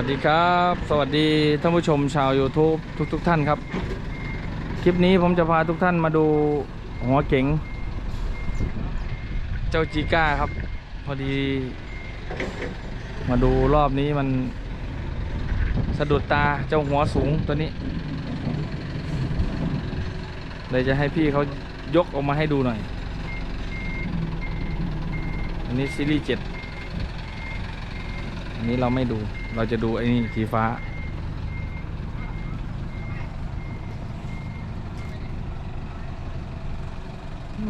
สวัสดีครับ สวัสดีท่านผู้ชมชาว YouTube ทุกๆทท่านครับ คลิปนี้ผมจะพาทุกท่านมาดูหัวเก๋ง เจ้าจีก้าครับ พอดี มาดูรอบนี้มันสะดุดตาเจ้าหัวสูงตัวนี้เลยจะให้พี่เขายกออกมาให้ดูหน่อย อันนี้ซีรีส์เจ็ดอันนี้เราไม่ดู เราจะดูไอ้นี่สีฟ้า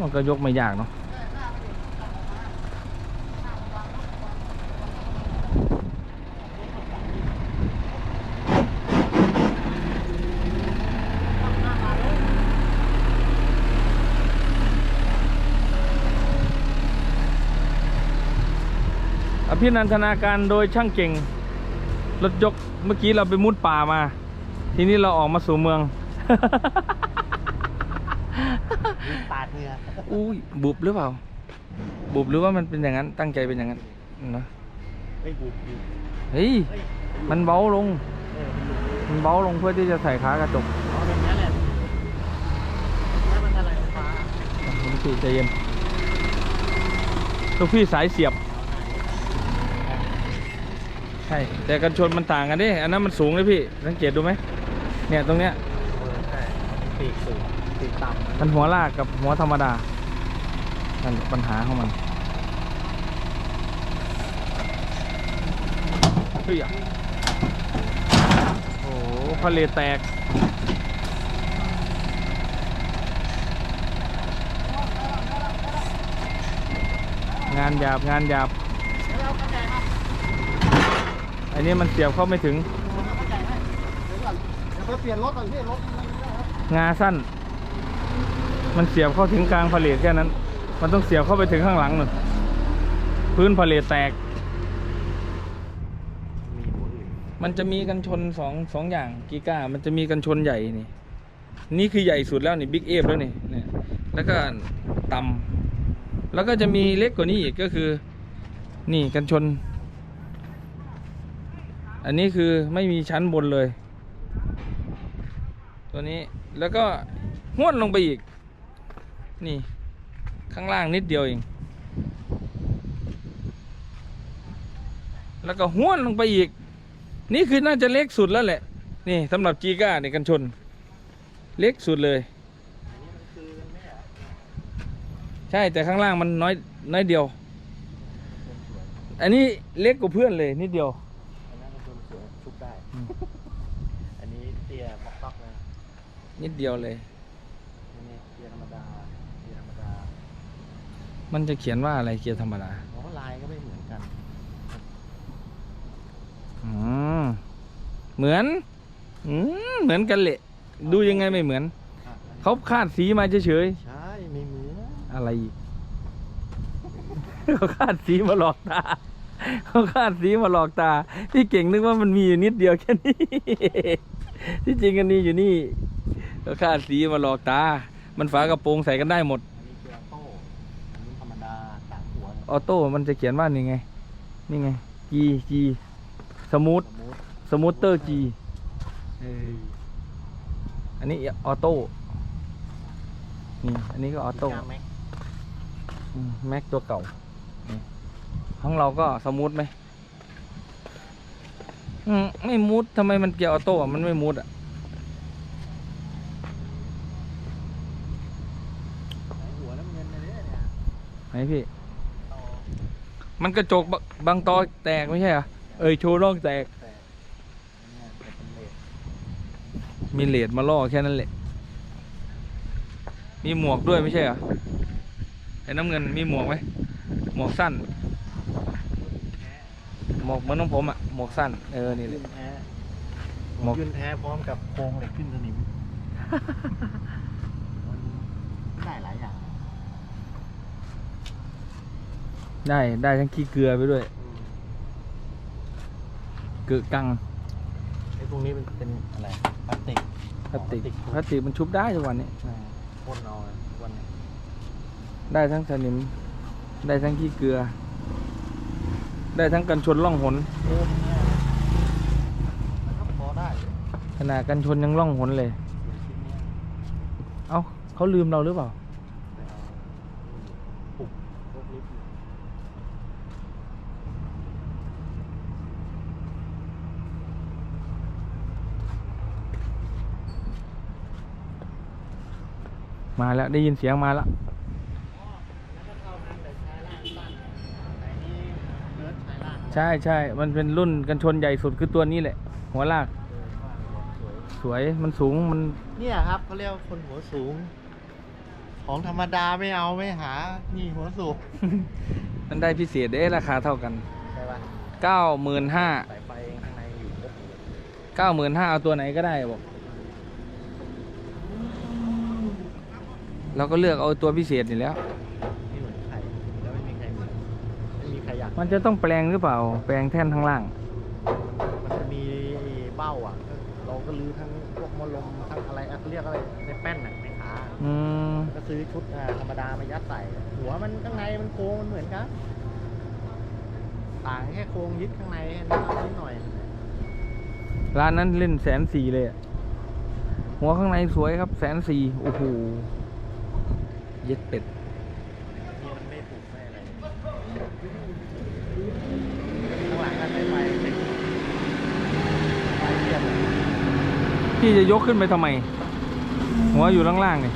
มันก็ยกไม่ยากเนาะอภินันทนาการโดยช่างเก่ง รถยกเมื่อกี้เราไปมุดป่ามา ทีนี้เราออกมาสู่เมือง ปาดเหงื่ออุ้ยบุบหรือเปล่า บุบหรือว่ามันเป็นอย่างนั้น ตั้งใจเป็นอย่างนั้นเนอะไม่บุบอยู่เฮ้ยเฮ้ยมันเบาลง เออมันบุบมันเบาลงเพื่อที่จะใส่ขากระจกอ๋อเป็นงั้นแหละแล้วมันอะไรไฟฟ้า ลูกพี่ใจเย็นลูกพี่สายเสียบ ใช่ แต่กันชนมันต่างกันดิอันนั้นมันสูงเลยพี่สังเกตดูไหมเนี่ยตรงเนี้ยเออใช่ปีกสูงปีกต่ำมันหัวลากกับหัวธรรมดานั่นปัญหาของมันเฮ้ยอะโอ้โหพะเลแตก งานหยาบงานหยาบ อันนี้มันเสียบเข้าไม่ถึง เดี๋ยวไปเปลี่ยนรถก่อนพี่รถงาสั้น มันเสียบเข้าถึงกลางผลิตแค่นั้น มันต้องเสียบเข้าไปถึงข้างหลังหนึ่งพื้นผลิตแตกมีหัวอื่นมันจะมีกันชนสองสองอย่างกีก้า มันจะมีกันชนใหญ่นี่ นี่คือใหญ่สุดแล้วนี่บิ๊กเอฟแล้วนี่เนี่ยแล้วก็ต่ำแล้วก็จะมีเล็กกว่านี้อีกก็คือ นี่กันชน อันนี้คือไม่มีชั้นบนเลย ตัวนี้แล้วก็ห้วนลงไปอีก นี่ ข้างล่างนิดเดียวเอง แล้วก็ห้วนลงไปอีก นี่คือน่าจะเล็กสุดแล้วแหละ นี่สำหรับจีก้าในกันชน เล็กสุดเลย ใช่แต่ข้างล่างมันน้อยน้อยเดียว อันนี้เล็กกว่าเพื่อนเลยนิดเดียว อันนั้นมันสวยชุบได้ อืม อันนี้เตียบล็อกล็อกเลย นิดเดียวเลย อันนี้เตียธรรมดาเตียธรรมดามันจะเขียนว่าอะไรเกียร์ธรรมดาอ๋อลายก็ไม่เหมือนกัน อืมเหมือนอืมเหมือนกันแหละ ดูยังไงไม่เหมือน อะเขาคาดสีมาเฉยใช่ไม่เหมือนๆอะไรอีก เขาคาดสีมาหลอกตาเขาคาดสีมาหลอกตาพี่เก่งนึกว่ามันมีอยู่นิดเดียวแค่นี้ ที่จริงกันนี่อยู่นี่ เขาคาดสีมาหลอกตา มันฝากระโปรงใส่กันได้หมด อันนี้คือออโต้อันนี้ธรรมดาต่างหัวเนี่ยออโต้มันจะเขียนว่านี่ไง นี่ไง G G สมูทสมมุติสมูทเตอร์ G เอออันนี้ออโต้นี่อันนี้ก็ออโต้กล้าไหมแม็กตัวเก่านี่ของเราก็สมูทไหมอืมไม่มูดทำไมมันเกียร์ออโต้อะมันไม่มูดอะ ไหนหัวน้ำเงินเลยเนี่ยเนี่ย ไหน พี่ต่อมันกระจกบางตอแตกไม่ใช่เหรอ เอ้ยโชว์ร่องแตกแต่เนี่ยแต่เป็นเลสมีเลดมาล่อแค่นั้นแหละ มีหมวกด้วยไม่ใช่เหรอ ไอ้น้ำเงินมีหมวกไหม หมวกสั้นแท้หมวกเหมือนของผมอะ หมวกสั้น เออ นี่แหขึ้ละนแท้หมวกขึ้นแท้พร้อมกับโครงเหล็กขึ้นสนิมมันได้หลายอย่าง ได้ได้ทั้งขี้เกลือไปด้วยอืมเกลือกังไอ้พวกนี้มันเป็นอะไรพลาสติกพลาสติกอ๋อพลาสติกมันชุบได้ทุกวันนี้ใช่พ่นเอาทุกวันนี้ได้ทั้งสนิม ได้ทั้งขี้เกลือ ได้ทั้งกันชนล่องหนเออเนี่ยขนาดกันชนยังล่องหนเลย เอ้าเขาลืมเราหรือเปล่า ปุบพวกนี้ มาแล้วได้ยินเสียงมาแล้วแล้วก็เข้าทางแต่ชายล่างสั้นแต่นี่เนิร์ดชายล่างใช่ใช่ มันเป็นรุ่นกันชนใหญ่สุดคือตัวนี้แหละ หัวลากเออว่าสวยสวย มันสูง มัน เนี่ยครับเขาเรียกว่าคนหัวสูง ของธรรมดาไม่เอาไม่หา นี่หัวสูง มันได้พิเศษเด้ราคาเท่ากันใช่ปะเก้าหมื่นห้าสายไฟข้างในอยู่ครบเลยเก้าหมื่นห้าเอาตัวไหนก็ได้บอก เราก็เลือกเอาตัวพิเศษนี่แล้ว ไม่เหมือนใครแล้วไม่มีใครเหมือนไม่มีใครอยากมันจะต้องแปลงหรือเปล่า แปลงแท่นข้างล่าง มันจะมีเบ้าอะ เราก็รื้อทั้งพวกมอลมทั้งอะไรอะเขาเรียกอะไรในแป้นน่ะในขาอืมก็ซื้อชุดอ่าธรรมดามายัดใส่ หัวมันข้างในมันโค้งมันเหมือนกันต่างแค่โครงยึดข้างในนิดนิดหน่อย ร้านนั้นเล่นแสนสี่เลยอะหัวข้างในสวยครับแสนสี่โอ้โห เย็ดเป็ดนี่มันไม่ผูกไม่อะไรข้างหลังกันไม่ไฟเด็กไฟเทียบพี่จะยกขึ้นไปทำไม หัวอยู่ล่างๆนี่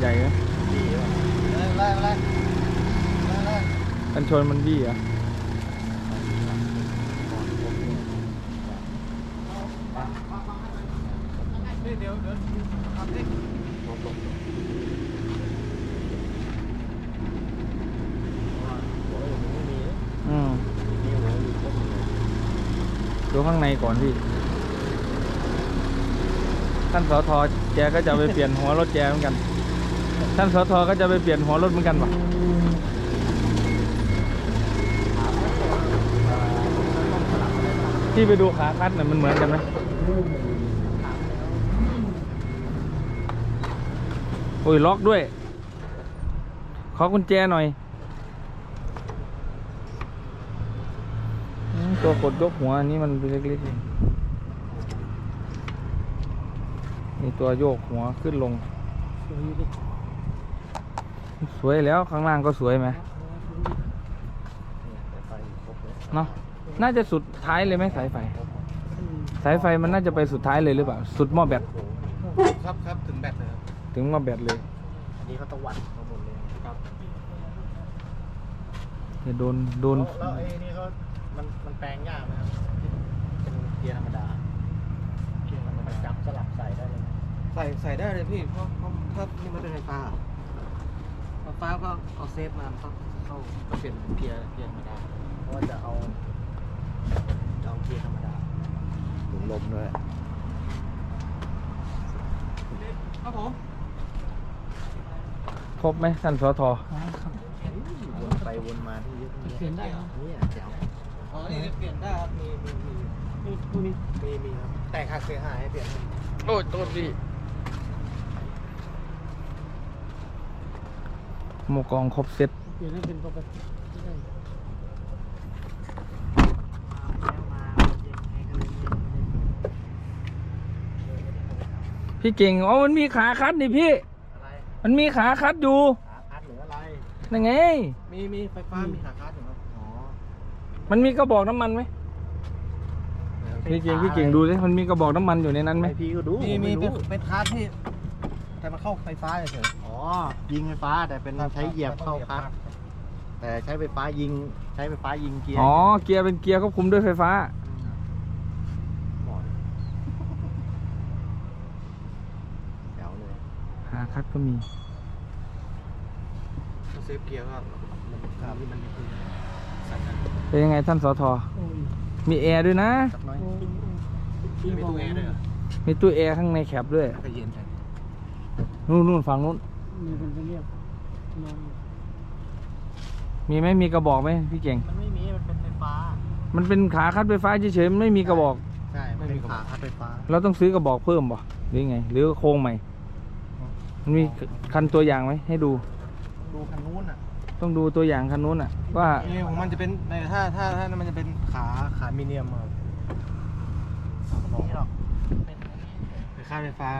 ใหญ่ไหม ดีว่ะอะไรอะไรอะไรอะไร กันชนมันบี้เหรอะ เดี๋ยวเดี๋ยวทำดิลบลบหัวอยู่ไม่มี อืม มีหัวอ ยู่ครบเลยดูข้างในก่อนพี่ ท่านสอทแกก็จะไปเปลี่ยนหัวรถแกเหมือนกัน ท่านสอทก็จะไปเปลี่ยนหัวรถเหมือนกันปะ ที่ไปดูขาคัดน่ะมันเหมือนกันไหมโอ้ยล็อกด้วย ขอกุญแจหน่อย ตัวกดยกหัวอันนี้มันเป็นเล็กๆเองนี่ตัวโยกหัวขึ้นลง สวยแล้วข้างล่างก็สวยไหมเนาะ น่าจะสุดท้ายเลยไหมสายไฟ สายไฟมันน่าจะไปสุดท้ายเลยหรือเปล่า สุดหม้อแบตครับครับถึงแบตเลยครับถึงหม้อแบตเลย อันนี้เขาตะวัดมาหมดเลยครับจะโดนโดนแล้วแล้วไอ้นี่เขามันมันแปลงยากไหมครับเป็นเกียร์ธรรมดาเกียร์ธรรมดาจับสลับใส่ได้เลยใส่ใส่ได้เลยพี่เพราะเพราะถ้านี่มันเป็นไฟฟ้าไฟฟ้าก็เอาเซฟมาเข้าเข้าก็เปลี่ยนเป็นเกียร์เกียร์ธรรมดาเพราะว่าจะเอา จะเอาเกียร์ธรรมดาถุงลมด้วย ครับผมครบไหมท่านสอทอวนไปวนมาที่เยอะเปลี่ยนได้เหรอเนี่ยแจ๋วอ๋อนี่เปลี่ยนได้ครับ มีมีมีมีมีมีมีครับ แต่หักเสียหายให้เปลี่ยนให้โอ้ยโทษพี่หมวกกองครบเซ็ตเปลี่ยนให้เป็นปกติได้ แล้วมาเย็นให้ก็เลยไม่ พี่เก่งอ๋อมันมีขาคัดนี่พี่ อะไรมันมีขาคัดอยู่ขาคัดหรืออะไร นั่นไง มีมีไฟฟ้ามีขาคัดอยู่ครับอ๋อมันมีกระบอกน้ำมันไหมพี่เก่งพี่เก่งดูสิมันมีกระบอกน้ำมันอยู่ในนั้นไหมไอพี่ก็ดูมีผมีไรู้เป็นเป็นคัสที่ แต่มันเข้าไฟฟ้าเฉยอ๋อยิงไฟฟ้าแต่เป็นๆใช้เหยียบเข้าคัดแต่ใช้ไฟฟ้ายิงใช้ไฟฟ้ายิงเกียร์อ๋อเกียร์เป็นเกียร์ควบคุมด้วยไฟฟ้า เหมาะ คัดก็มีเซฟเกียร์ก็มันขาที่มันคือสั่นนะเป็นยังไงท่านสอทอมีแอร์ด้วยนะ สักน้อยมีตู้แอร์ด้วยเหรอมีตู้แอร์ข้างในแคปด้วย ก็เย็นจังนู่นนู่นฝั่งนู้นมีเป็นเรียบมีไหมมีกระบอกไหมพี่เก่ง มันไม่มี มันเป็นไฟฟ้า มันเป็นขาคัดไฟฟ้าเฉยๆมันไม่มีกระบอก ใช่มันเป็นขาคัดไฟฟ้า เราต้องซื้อกระบอกเพิ่มป่ะหรือไง หรือโครงใหม่ มันมีคันตัวอย่างไหมให้ดู ดูคันนู้นอะต้องดูตัวอย่างคันนู้นอะ ว่านี่ของมันจะเป็นในถ้าถ้าถ้ามันจะเป็นขาขามีเนียมครับนี่หรอกเป็นค่าไฟฟ้า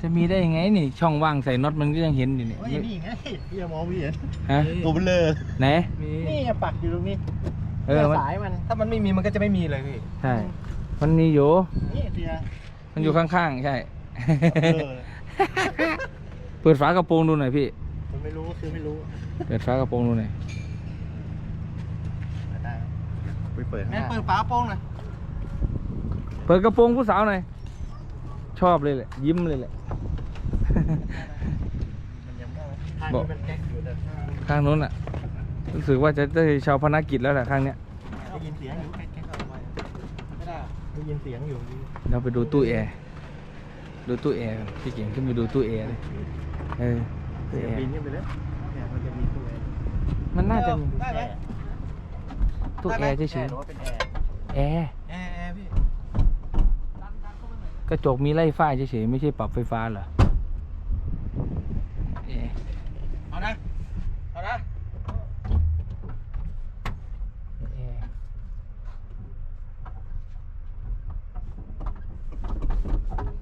จะมีได้ยังไงนี่ ช่องว่างใส่น็อตมันก็ยังเห็นอยู่นี่เฮ้ยนี่ไงพี่จะมองไม่เห็นฮะตัวเบลอไหนมีนี่ปักอยู่ตรงนี้เออมันสายมันถ้ามันไม่มีมันก็จะไม่มีเลยพี่ใช่ มันมีอยู่นี่เสียมันอยู่ข้างๆใช่ เออเปิดฝากระโปรงดูหน่อยพี่ มันไม่รู้ก็คือไม่รู้เปิดฝากระโปรงดูหน่อย ได้ไปเปิดแม่เปิดฝาโปร่งหน่อยเปิดกระโปรงผู้สาวหน่อย ชอบเลยแหละ ยิ้มเลยแหละ มันยังไม่ทางบอก นี้มันแก๊กอยู่แต่ข้างนู้นอะ รู้สึกว่าจะได้ชาวพนักกิจแล้วแหละข้างเนี้ย ได้ยินเสียงอยู่แก๊กแก๊กเอาไว้ไม่ได้ได้ยินเสียงอยู่เราไปดูตู้แอร์ ดูตู้แอร์กันพี่เก่งขึ้นไปดูตู้แอร์เลยเออตู้เสียแองบินร์ขึ้นไปเลยเนี่ยมันจะมีตัวแอร์มันน่าจะมีได้ไหมตู้แอร์เฉยหรือว่าเป็นแอร์ๆแอร์แอร์แอร์พี่กระจกมีไล่ฝ้าเฉยๆไม่ใช่ปรับไฟฟ้าเหรอแอร์ เอานะเอานะ แอร์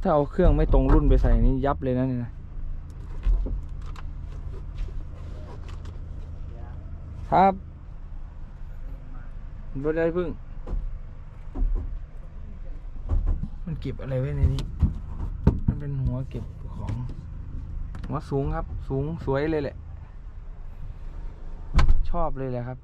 ถ้าเอาเครื่องไม่ตรงรุ่นไปใส่นี่ยับเลยนะเนี่นะ ครับรถได้พึ่ง มันเก็บอะไรไว้ในนี้ มันเป็นหัวเก็บของ หัวสูงครับ สูงสวยเลยแหละ ชอบเลยแหละครับ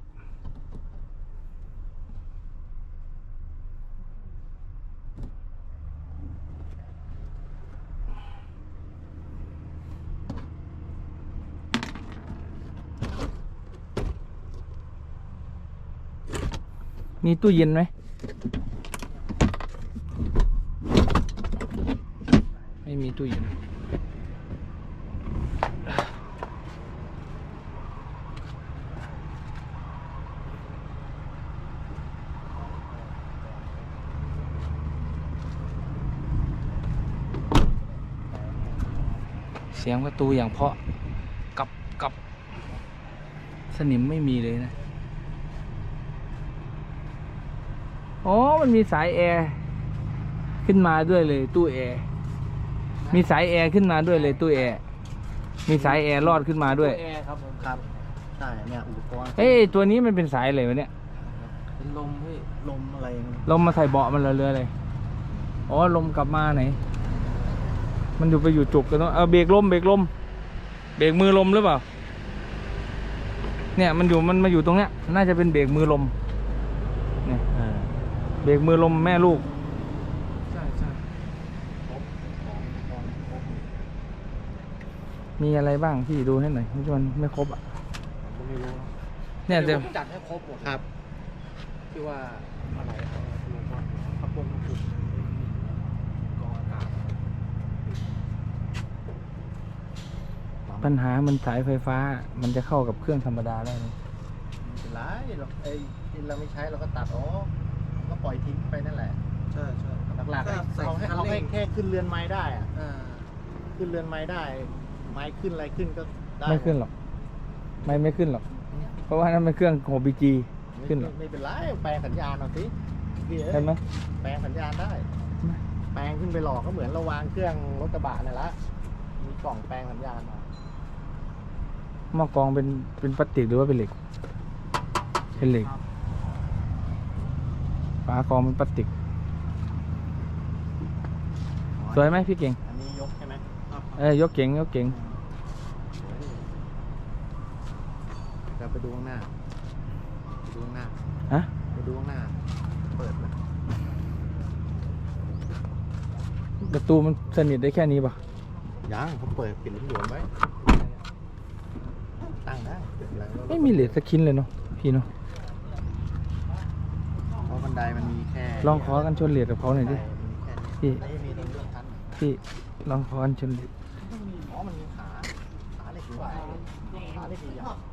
มีตู้เย็นไหมไม่มีตู้เย็นเสียงประตูอย่างเพาะกับกับสนิมไม่มีเลยนะ อ๋อ มันมีสายแอร์ขึ้นมาด้วยเลย ตู้แอร์ มีสายแอร์ขึ้นมาด้วยเลยตู้แอร์ มีสายแอร์รอดขึ้นมาด้วย แอร์ครับผมครับใช่เนี่ยอุปกรณ์เอ้ยตัวนี้มันเป็นสายอะไรวะเนี่ย เป็นลมพี่ลมอะไรมันลมมาใส่เบาะมันเหรอเรืออะไรอ๋อ ลมกลับมาไหน มันอยู่ไปอยู่จุกกันเนาะเออเบรกลมเบรกลม เบรกมือลมหรือเปล่า เนี่ยมันอยู่มันมาอยู่ตรงเนี้ย น่าจะเป็นเบรกมือลมเนี่ยอ่า เบรกมือลมแม่ลูก ใช่ใช่มีอะไรบ้างพี่ดูให้หน่อยมันไม่ครบอะผมไม่รู้เนี่ยจะดี๋วผมจัดให้ครบหมดครับที่ว่าอะไรเอาลงก่อนขับปงขับปุ่มกรองอากาศปัญหามันสายไฟฟ้ามันจะเข้ากับเครื่องธรรมดาได้ไหมไม่เป็นไรเราไอ้ที่เราไม่ใช้เราก็ตัดออกก็ ปล่อยทิ้งไปนั่นแหละใช่ใช่ หลักๆก็ให้ใส่เอาให้คันเอาเร่ให้ง แค่ขึ้นเรือนไม้ได้อะอ่าขึ้นเรือนไม้ได้ ไม้ขึ้นอะไรขึ้นก็ได้ไม่ขึ้นหรอก ไม่ไม่ขึ้นหรอก เพราะว่านั่นเป็นเครื่องของบีจีไม่ขึ้นหรอกไม่เป็นไรแปลงสัญญาณเอาสิพี่เอ้ยใช่ไหม แปลงสัญญาณได้แปลงขึ้นไปหลอกก็เหมือนเราวางเครื่องรถกระบะนี่นแหละมีกล่องแปลงสัญญาณมาหม้อกรองเป็นเป็นพลาสติกหรือว่าเป็นเหล็ก เป็นเหล็ก ฝากรองเป็นพลาสติก สวยไหมพี่เก่ง อันนี้ยกใช่ไหมเอ้ยยกเก่งยกเก่งเราไปดูข้างหน้าไปดูข้างหน้าฮะไปดูข้างหน้า เปิดนะประตูมันสนิทได้แค่นี้ป่ะยังผมเปิดปิดหลวมๆไว้ตั้งได้เปิดแล้วไม่มีเหล็กสักชิ้นเลยเนาะพี่เนาะเพราะบั นไดมันมีแค่ลองขอกันชนเหล็กกับเขาหน่อยดิ พี่ พี่มีตรงเรื่องคันพี่ลองขอกันชนเหล็กอ๋อมันมีขาขาเล็กอยู่ขาเล็กอยู่อย่าง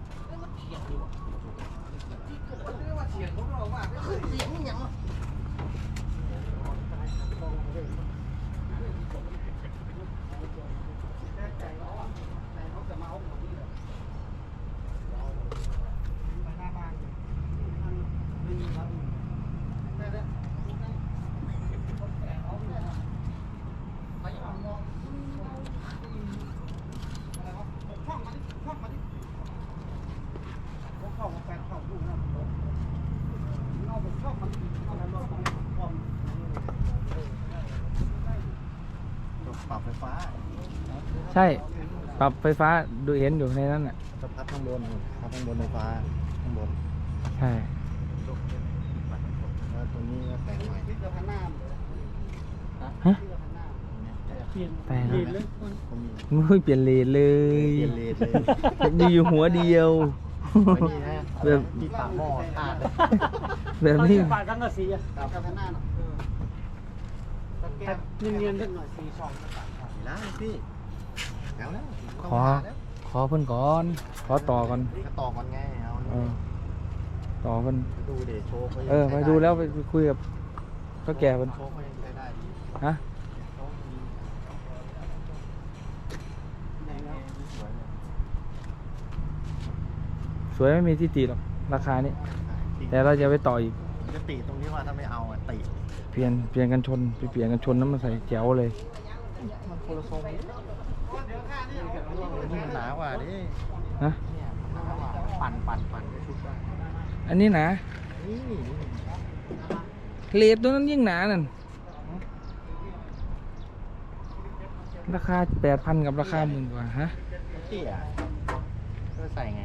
ช่ปรับไฟฟ้าดูเห็นอยู่ในนั้นอะจะพัดข้างบนพัดข้างบนไฟฟ้าข้างบนใช่แล้วตัวนี้ก็แต่งใหม่ฮะเปลี่ยนแต่งเปลี่ยนเลยผมมีไม่เปลี่ยนเลนเลยเปลี่ยนเลนเลยมีอยู่หัวเดียวไม่มีนะแบบมีปากหม้อขาดเลยแบบนี้ปาดกันก็สีอะครับกับหน้าเนาะเนียนๆเล็กหน่อยสีช่องมีแล้วพี่ แล้วแล้วขอ ขอเพิ่นก่อน ขอต่อก่อนก็ต่อก่อนไงเอาเออต่อเพิ่นดูเดชโชว์เขายังเออ ไปใช้ดูแล้วได้ไปคุยกับก็แก่เพิ่น โชว์เขายังใช้ได้ดีฮะโชว์ดีสวยเลยสวยไม่มีที่ติหรอกราคานี้ แต่เราจะไปต่ออีกผมจะติตรงนี้ว่าถ้าไม่เอาอะติเปลี่ยนเปลี่ยนกันชนไปเปลี่ยนกันชนนั้นมาใส่แจ๋วเลย มันคนละทรงนี่มันหนากว่าดิฮะเนี่ยหนากว่าปั่นปั่นปั่นได้ชุดได้อันนี้หนานี่เลดตัวนั้นยิ่งหนานั่นราคาแปดพันกับราคาหมื่นกว่าฮะเตี้ยก็ใส่ไง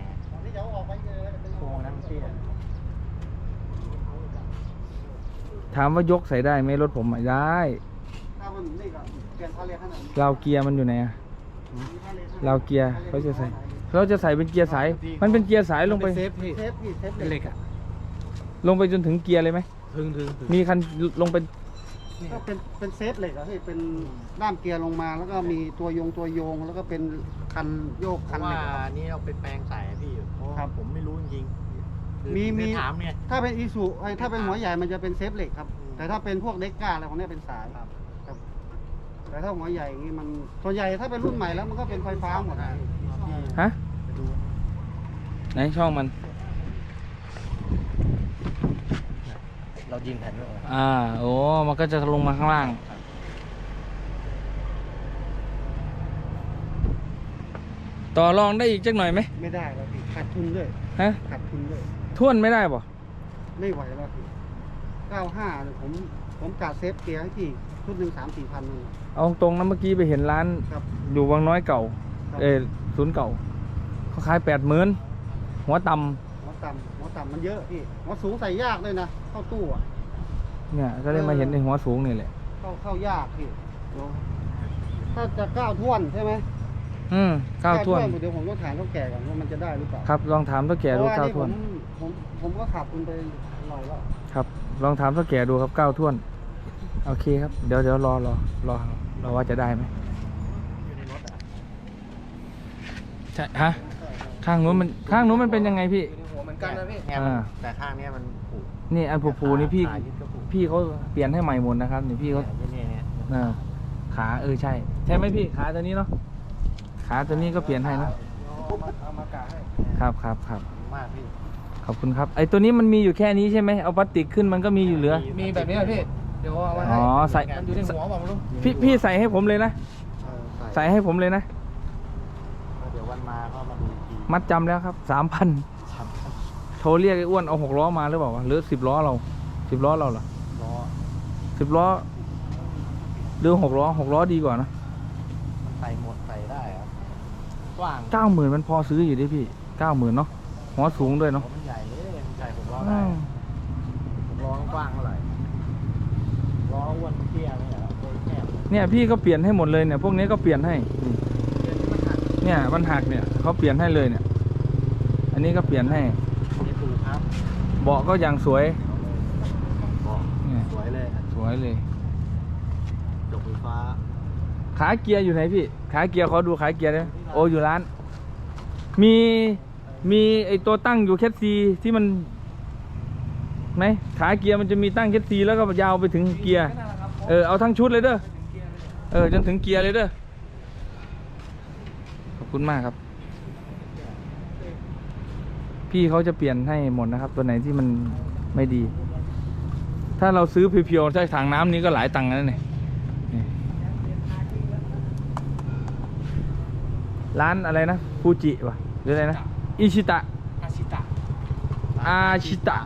โครงนั้นมันเตี้ยถามว่ายกใส่ได้ไหมรถผมอะได้ถ้ามันนี่ก็ เปลี่ยนทะเลขนาดนี้ราวเกียร์มันอยู่ไหนอะราวเกียร์เขาจะใส่เขาจะใส่เป็นเกียร์สาย มันเป็นเกียร์สายลงไป เซฟพี่เซฟพี่เซฟเหล็กอะลงไปจนถึงเกียร์เลยไหมถึงถึงมีคันลงไปก็เป็นเป็นเซฟเหล็กอะพี่เป็นด้ามเกียร์ลงมา แล้วก็มีตัวยงตัวโยง แล้วก็เป็นคันโยกเพคันราะเหว่าล็กอะครับนี่เอาไปแปลงใส่อะพี่เพราะครับผมไม่รู้จริงๆคือมีมีผจะถามเนี่ย ถ้าเป็นอีซูไอ้ถ้าเป็นหัวใหญ่มันจะเป็นเซฟเหล็กครับ อืม แต่ถ้าเป็นพวกเด็กก้าอะไรพวกเนี้ยเป็นสายครับครับ แต่ถ้าหัวใหญ่อย่างงี้มันส่วนใหญ่ถ้าเป็นรุ่นใหม่แล้วมันก็เป็นไฟฟ้าหมดอะฮะไปดูไหนช่องมัน เรายิงแผ่นด้วยเหรออ่า โอ้ มันก็จะลงมาข้างล่าง ต่อรองได้อีกจักหน่อยไหม ไม่ได้แล้วพี่ขาดทุนด้วยฮะ ขาดทุนด้วย ท่วนไม่ได้ป่ะไม่ไหวแล้วพี่95เนี่ยผมผมกาเซฟเกียร์ให้พี่ ชุดหนึ่งสามสี่พันนึงเอาตรงนะเมื่อกี้ไปเห็นร้าน ครับอยู่วังน้อยเก่า ครับ เออศูนย์เก่าเขาขายแปดหมื่นหัวต่หัวต่ำหัวต่ำมันเยอะพี่หัวสูงใส่ยากเลยนะเข้าตู้อะำเนี่ยก็เลยมาเห็นในหัวสูงนี่แหละ เข้าเข้ายากพี่ถ้าจะก้าวท่วนใช่ไหมอืมก้าวท่วน เดี๋ยวผมต้องถามเขาแก่ก่อนว่ามันจะได้หรือเปล่าครับ ลองถามเท่าแก่ดูเพระก้าวท่วน ผมผมผมก็ขับคุณไปหน่อยแล้วครับ ลองถามเท่าแก่ดูครับก้าวท่วน โอเคครับ เดี๋ยวเดี๋ยวรอรอรอรอว่าจะได้ไหมอยู่ในรถอะใช่ฮะ ข้างนู้นมันข้างนู้นมันเป็นยังไงพี่ หัวเหมือนกันนะพี่เนี่ยมันอ่า แต่ข้างเนี้ยมันผุนี่อันผูๆนี่พี่ ขายึดก็ผุพี่เขาเปลี่ยนให้ใหม่หมดนะครับนี่พี่เขาเนี่ยเนี่ยอ่าขาเออใช่ ใช่ไหมพี่ขาตัวนี้เนาะขาตัวนี้ก็เปลี่ยนให้นะเอามากาให้ครับครับครับมากพี่ขอบคุณครับไอตัวนี้มันมีอยู่แค่นี้ใช่ไหมเอาพลาสติกขึ้นมันก็มีอยู่เหลือ มีแบบนี้อะพี่ เดี๋ยวเอาไว้ให้อ๋อใส่ มันอยู่ในหัวบอกไม่รู้พี่พี่ใส่ให้ผมเลยนะ เออใส่ให้ผมเลยนะ แล้วเดี๋ยววันมาก็มาดูอีกทีมัดจำแล้วครับสามพันครับโทรเรียกไอ้อ้วนเอาหกล้อมาหรือเปล่าวะหรือสิบล้อเราสิบล้อเราเหรอล้อสิบล้อหรือหกล้อหกล้อดีกว่านะมันใส่หมดใส่ได้ครับกว้างเก้าหมื่นมันพอซื้ออยู่ดิพี่เก้าหมื่นเนาะหัวสูงด้วยเนาะมันใหญ่เลยมันใส่ผมล้ออืได้มผมล้อกว้างเท่าไหร่ล้ออ้ วนเตี้ยเลยเหรอโดยแคบเนี่ยพี่ก็เปลี่ยนให้หมดเลยเนี่ยพวกนี้ก็เปลี่ยนให้นี่เนี่ยมันหักเนี่ยเขาเปลี่ยนให้เลยเนี่ย อันนี้ก็เปลี่ยนให้นี่ถูกครับเบาะก็อย่างสวยบอกเนี่ยสวยเลยสวยเลย จบไฟฟ้าขาเกียร์อยู่ไหนพี่ ขาเกียร์ขอดูขาเกียร์ได้ไหมโออยู่ร้าน มีมีไอตัวตั้งอยู่แคทซีที่มันไหมขาเกียร์มันจะมีตั้งแคทซีแล้วก็ยาวไปถึงเกียร์ เออเอาทั้งชุดเลยเด้อเออจนถึงเกียร์เลยเด้อขอบคุณมากครับ พี่เขาจะเปลี่ยนให้หมดนะครับ ตัวไหนที่มันไม่ดี ถ้าเราซื้อเพียวๆใช้ถังน้ำนี้ก็หลายตังค์นะเนี่ยนี่ร้านอะไรนะฟูจิวะหรืออะไรนะอิชิตะอาชิตะอาชิตะ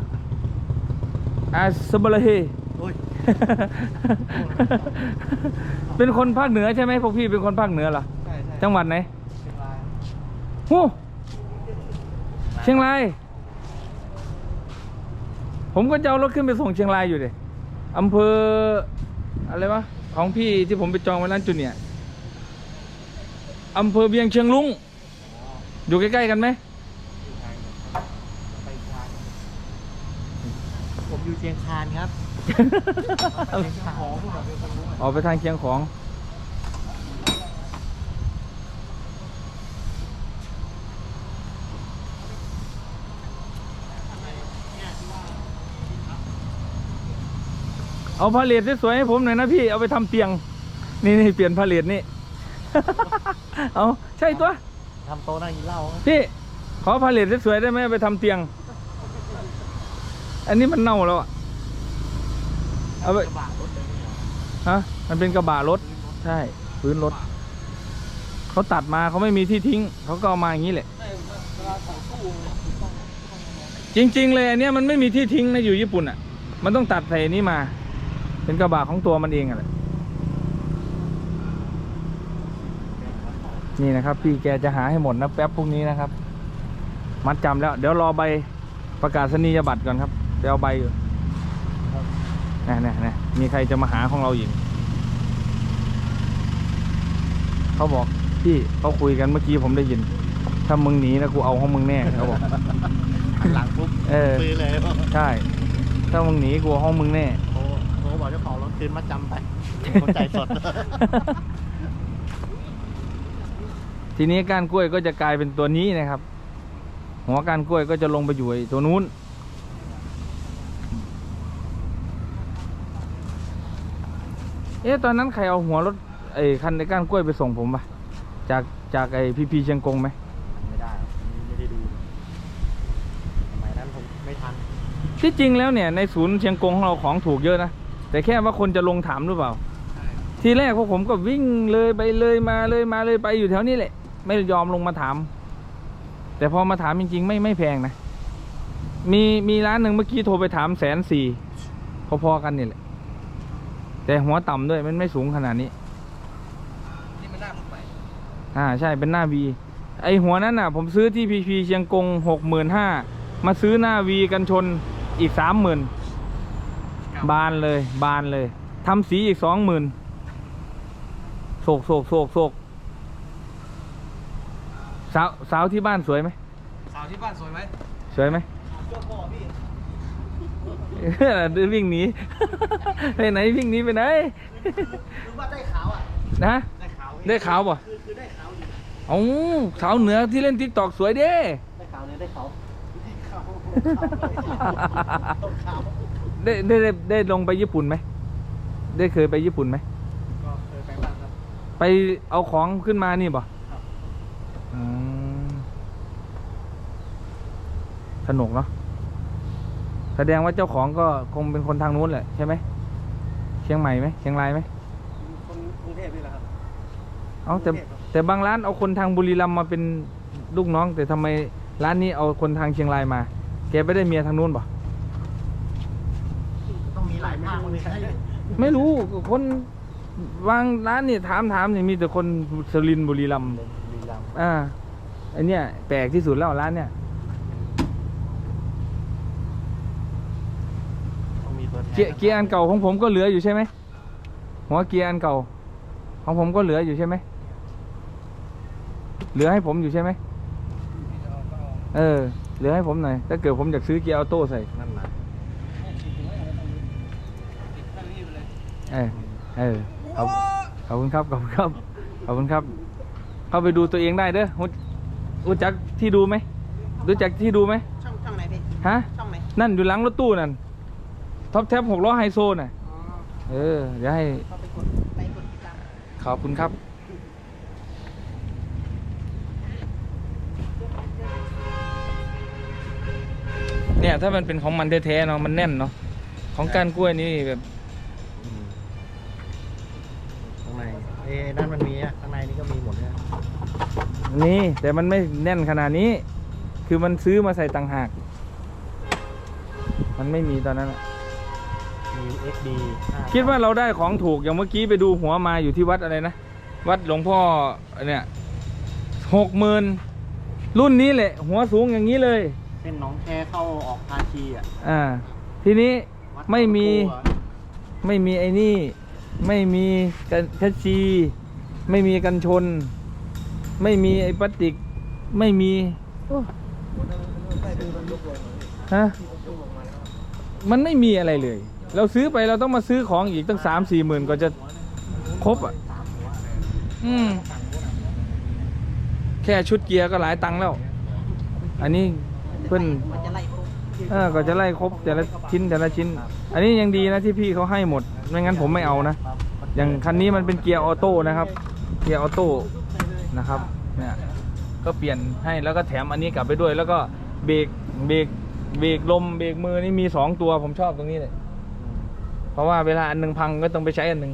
อาสบะระเฮโอ้ย เป็นคนภาคเหนือใช่ไหมพวกพี่เป็นคนภาคเหนือเหรอใช่ใช่จังหวัดไหนเชียงรายหูเชียงราย ผมก็จะเอารถขึ้นไปส่งเชียงรายอยู่เลยอำเภออะไรวะของพี่ที่ผมไปจองไว้ร้านจุนเนี่ยอำเภอเวียงเชียงลุง อยู่ใกล้ๆกันไหม ไปทาง ผมอยู่เชียงคานครับ ข องพวกเราเป็นคนรู้ออกไปทางเชียงของ เอาพาเลทสวยๆให้ผมหน่อยนะพี่ เอาไปทำเตียง นี่นี่เปลี่ยนพาเลทนี่ เอาใช่ตัว ทำโต๊ะนั่งกินเหล้าครับพี่ ขอพาเลทสวยๆได้ไหมเอาไปทำเตียง อันนี้มันเน่าแล้วอะ เอาไปฮะมันเป็นกระบะรถ ใช่ พื้นรถ เขาตัดมาเขาไม่มีที่ทิ้ง เขาก็เอามาอย่างนี้แหละ จริง ๆ เลยอันเนี้ยมันไม่มีที่ทิ้งนะอยู่ญี่ปุ่นอะ มันต้องตัดใส่นี้มา เป็นกระบะของตัวมันเองอะแหละนี่นะครับ พี่แกจะหาให้หมดนะแป๊บพวกนี้นะครับ มัดจำแล้ว เดี๋ยวรอใบประกาศนียบัตรก่อนครับไปเอาใบอยู่ นะนะนะมีใครจะมาหาของเราอีกเขาบอกพี่เขาคุยกันเมื่อกี้ผมได้ยิน ถ้ามึงหนีนะกูเอาของมึงแน่เขาบอกหันหลังปุ๊บเออซื้อเลยใช่ ถ้ามึงหนีกูเอาห้องมึงแน่โอ้โหบอกเจ้าของรถคืนมาจำไปคนใจสดทีนี้ก้านกล้วยก็จะกลายเป็นตัวนี้นะครับ หัวก้านกล้วยก็จะลงไปอยู่ไอ้ตัวนู้น อ๊ะตอนนั้นใครเอาหัวรถไอ้คันในก้านกล้วยไปส่งผมปะจากจากไอ้พีพีเชียงกงไหมไม่ได้ครับไม่ได้ดูสมัยนั้นผมไม่ทันที่จริงแล้วเนี่ยในศูนย์เชียงกงของเราของถูกเยอะนะแต่แค่ว่าคนจะลงถามหรือเปล่า ทีแรกพวกผมก็วิ่งเลยไปเลยมาเลยมาเลยไปอยู่แถวนี้แหละ ไม่ยอมลงมาถาม แต่พอมาถามจริง ๆ ไม่ไม่แพงนะมีมีร้านหนึ่งเมื่อกี้โทรไปถามแสนสี่พอๆกันนี่แหละ แต่หัวต่ำด้วยมันไม่สูงขนาดนี้ นี่มันหน้ามึงใหม่อ่าใช่เป็นหน้าวีไอหัวนั้นน่ะ ผมซื้อที่พีพีเชียงกงหกหมื่นห้ามาซื้อหน้าวีกันชนอีกสามหมื่นบานเลยบานเลยทำสีอีกสองหมื่นโศกโศกโศกโศกสาวสาวที่บ้านสวยไหมสาวที่บ้านสวยไหมสวยไหม เจ้าพ่อพี่ เดินวิ่งหนีไปไหนวิ่งหนีไปไหนรู้ว่าได้ขาวอะนะได้ขาวได้ขาวป่ะคือคือได้ขาวอยู่เอ้าสาวเหนือที่เล่นทิกตอกสวยเด้ได้ขาวเลยได้ขาวได้ขาวขาวได้ได้ได้ได้ลงไปญี่ปุ่นไหมได้เคยไปญี่ปุ่นไหมก็เคยไปบ้างครับไปเอาของขึ้นมานี่ป่ะครับอืมสนุกเนาะ แสดงว่าเจ้าของก็คงเป็นคนทางนู้นแหละใช่ไหมเชียงใหม่ไหมเชียงรายไหมคนกรุงเทพนี่แหละครับ เอาแต่แต่บางร้านเอาคนทางบุรีรัมย์มาเป็นลูกน้อง แต่ทำไมร้านนี้เอาคนทางเชียงรายมา แกไม่ได้เมียทางนู้นป่ะต้องมีหลายภาคเลยให้ไม่รู้คนวางร้านนี่ถามถามเนี่ยมีแต่คนสุรินทร์บุรีรัมย์ลีลาอ่าอันเนี้ยแปลกที่สุดแล้วร้านเนี่ย ต้องมีตัวแทน เกียร์เกียร์อันเก่าของผมก็เหลืออยู่ใช่ไหมหัวเกียร์อันเก่า ของผมก็เหลืออยู่ใช่ไหมเหลือให้ผมอยู่ใช่ไหมเออ เหลือให้ผมหน่อย ถ้าเกิดผมอยากซื้อเกียร์ออโต้ใส่นั่นนะเออเออขอบขอบคุณครับ ขอบคุณครับ ขอบคุณครับ เข้าไปดูตัวเองได้เด้อรู้รู้จักที่ดูไหมรู้จักที่ดูไหมช่องช่องไหนพี่ฮะช่องไหนนั่นอยู่หลังรถตู้นั่น ท็อปแท็บหกล้อไฮโซน่ะ อ๋อเออ เดี๋ยวให้ เข้าไปกดไลค์กดติดตามขอบคุณครับ เนี่ย ถ้ามันเป็นของมันแท้ๆเนาะมันแน่นเนาะของก้านกล้วยนี่แบบ อืมข้างในเอ้นั่นมันมีอะข้างในนี่ก็มีหมดเนี่ยนี่แต่มันไม่แน่นขนาดนี้ คือมันซื้อมาใส่ต่างหาก มันไม่มีตอนนั้นอะ มี XD คิดว่าเราได้ของถูกอย่างเมื่อกี้ไปดูหัวมาอยู่ที่วัดอะไรนะ วัดหลวงพ่อเนี่ยหกหมื่นรุ่นนี้แหละ หัวสูงอย่างนี้เลย เส้นหน้องแคเข้าออกพาชีอะอ่า ทีนี้วัดไม่มี ตะกั่วไม่มีไอ้นี่ ไม่มีกันชัดชี ไม่มีกันชน ไม่มีไอ้พลาสติก ไม่มีโอ้ฮะมันไม่มีอะไรเลย เราซื้อไปเราต้องมาซื้อของอีกตั้งสามสี่หมื่นกว่าจะครบอะ อืม แค่ชุดเกียร์ก็หลายตังค์แล้ว อันนี้เพื่อนมันจะไล่พวกเออก็จะไล่ครบแต่ละชิ้นแต่ละชิ้น อันนี้ยังดีนะที่พี่เขาให้หมด ไม่งั้นผมไม่เอานะ อย่างคันนี้มันเป็นเกียร์ออโต้นะครับ เกียร์ออโต้นะครับ เนี่ย ก็เปลี่ยนให้แล้วก็แถมอันนี้กลับไปด้วย แล้วก็เบรก เบรก เบรกลม เบรกมือนี่มีสองตัวผมชอบตรงนี้เลยเพ ราะว่าเวลาอันหนึงพังก็ต้องไปใช้อันหนึง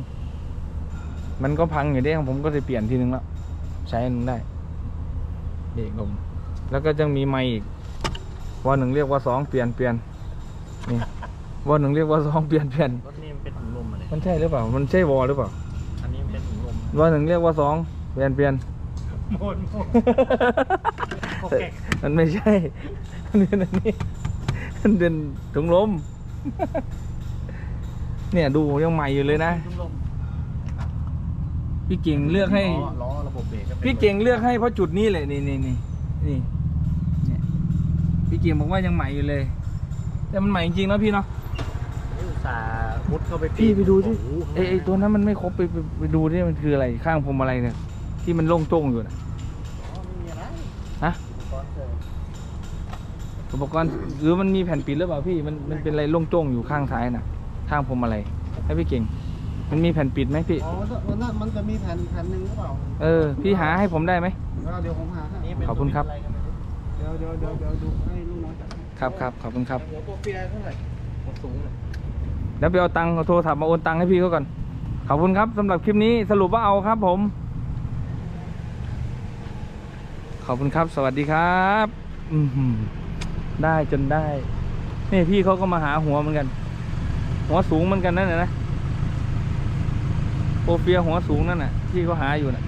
มันก็พังอยู่เด้ของผมก็เลยเปลี่ยนทีนึงแล้ว ใช้อันหนึงได้เบรกลมแล้วก็จะมีไมค์อีกว่าหนึ่งเรียกว่าสองเปลี่ยนเปลี่ยนนี่ว่าหนึ่งเรียกว่าสองเปลี่ยนเปลี่ยนรถนี่มันเป็นถุงลมอะเนี่ยมันใช่หรือเปล่า มันใช่วอลหรือเปล่าอันนี้มันเป็นถุงลมว่าหนึ่งเรียกว่าสองเปลี่ยนเปลี่ยนหมดหมดโอเคมันไม่ใช่มันเป็นอันนี้มันเป็นถุงลม เนี่ยดูยังใหม่อยู่เลยนะถุงลมพี่เก่งเลือกให้ ล้อล้อระบบเบรกก็ป็นพี่เก่งเลือกให้เพราะจุดนี้เลยนี่นี่นี่นี่เนี่ยพี่เก่งบอกว่ายังใหม่อยู่เลย แต่มันใหม่จริงๆเนาะพี่เนาะ อุตส่าห์มุดเข้าไปพี่ไปดูสิโอ้โหไอไอตัวนั้นมันไม่ครบไปไปไปดูที่มันคืออะไรข้างพวงมาลัยเนี่ย ที่มันโล่งโจ้งอยู่นะอ๋อไม่มีอะไรฮะอุปกรณ์เสริมอุปกรณ์หรือมันมีแผ่นปิดหรือเปล่าพี่มันมันเป็นอะไรโล่งโจ้งอยู่ข้างซ้ายน่ะ ข้างพวงมาลัยให้พี่เก่ง มันมีแผ่นปิดไหมพี่ อ๋อวันนั้นมันจะมีแผ่นแผ่นหนึ่งหรือเปล่าเออ พี่หาให้ผมได้ไหม เดี๋ยวผมหาให้นี่เป็นขอบคุณครับสวิตช์อะไก็ไม่รู้เดี๋ยวเดี๋ยวเดี๋ยวเดี๋ยวดูให้ลูกน้องจัดให้ครับครับขอบคุณครับ หัวโปรเฟียเท่าไหร่หัวสูงเลยแล้วไปเอาตังค์เอาโทรศัพท์มาโอนตังค์ให้พี่เขาก่อน ขอบคุณครับสำหรับคลิปนี้สรุปว่าเอาครับผม ขอบคุณครับ สวัสดีครับ อือหือได้จนได้ นี่พี่เขาก็มาหาหัวเหมือนกัน หัวสูงเหมือนกันนั่นน่ะนะโปรเฟียหัวสูงนั่นน่ะที่เขาหาอยู่น่ะ